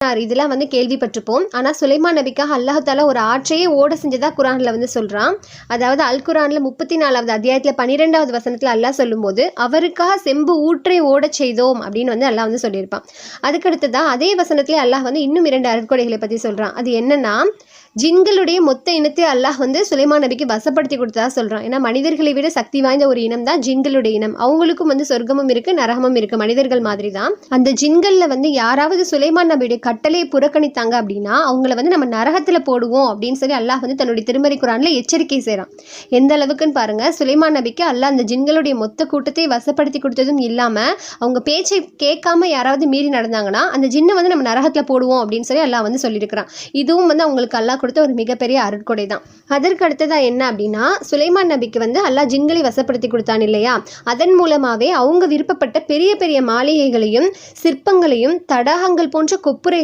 இதெல்லாம் வந்து கேள்விப்பட்டிருப்போம். ஆனால் சுலைமான் நபிக்காக அல்லாஹ் தாலா ஒரு ஆற்றையே ஓட செஞ்சதா குரானில் வந்து சொல்கிறான் அதாவது அல் குரானில் முப்பத்தி நாலாவது அத்தியாயத்தில் பன்னிரெண்டாவது வசனத்தில் அல்லாஹ் சொல்லும்போது அவருக்காக செம்பு ஊற்றை ஓடச் செய்தோம் அப்படின்னு வந்து அல்லாஹ் வந்து சொல்லியிருப்பான். அதுக்கடுத்ததான் அதே வசனத்திலே அல்லாஹ் வந்து இன்னும் இரண்டு அருட்கொடைகளை பற்றி சொல்கிறான் அது என்னன்னா ஜின்களுடைய மொத்த இனத்தை அல்லாஹ் வந்து சுலைமான் நபிக்கு வசப்படுத்தி கொடுத்ததா சொல்கிறான் ஏன்னா மனிதர்களை விட சக்தி வாய்ந்த ஒரு இனம் தான் ஜின்களுடைய இனம். அவங்களுக்கும் வந்து சொர்க்கமும் இருக்கு நரகமும் இருக்கு. மனிதர்கள் மாதிரி தான் அந்த ஜின்களில் வந்து யாராவது சுலைமான் நபியுடைய கட்டளையை புறக்கணித்தாங்க அப்படின்னா அவங்கள வந்து நம்ம நரகத்தில் போடுவோம் அப்படின்னு சொல்லி அல்லாஹ் வந்து தன்னுடைய திருமறை குரானில் எச்சரிக்கை செய்கிறான் எந்த அளவுக்குன்னு பாருங்க சுலைமான் நபிக்கு அல்லாஹ் அந்த ஜின்களுடைய மொத்த கூட்டத்தை வசப்படுத்தி கொடுத்ததும் இல்லாமல் அவங்க பேச்சை கேட்காம யாராவது மீறி நடந்தாங்கன்னா அந்த ஜின்னை வந்து நம்ம நரகத்தில் போடுவோம் அப்படின்னு சொல்லி அல்லாஹ் வந்து சொல்லியிருக்கிறான். இதுவும் வந்து அவங்களுக்கு அல்லாஹ் கொடுத்த ஒரு மிகப்பெரிய அருட்கொடை தான். அதற்கு அடுத்ததாக என்ன அப்படின்னா சுலைமான் நபிக்கு வந்து அல்லாஹ் ஜின்களை வசப்படுத்தி கொடுத்தான் இல்லையா? அதன் மூலமாகவே அவங்க விருப்பப்பட்ட பெரிய பெரிய மாளிகைகளையும் சிற்பங்களையும் தடாகங்கள் போன்ற கொப்புரை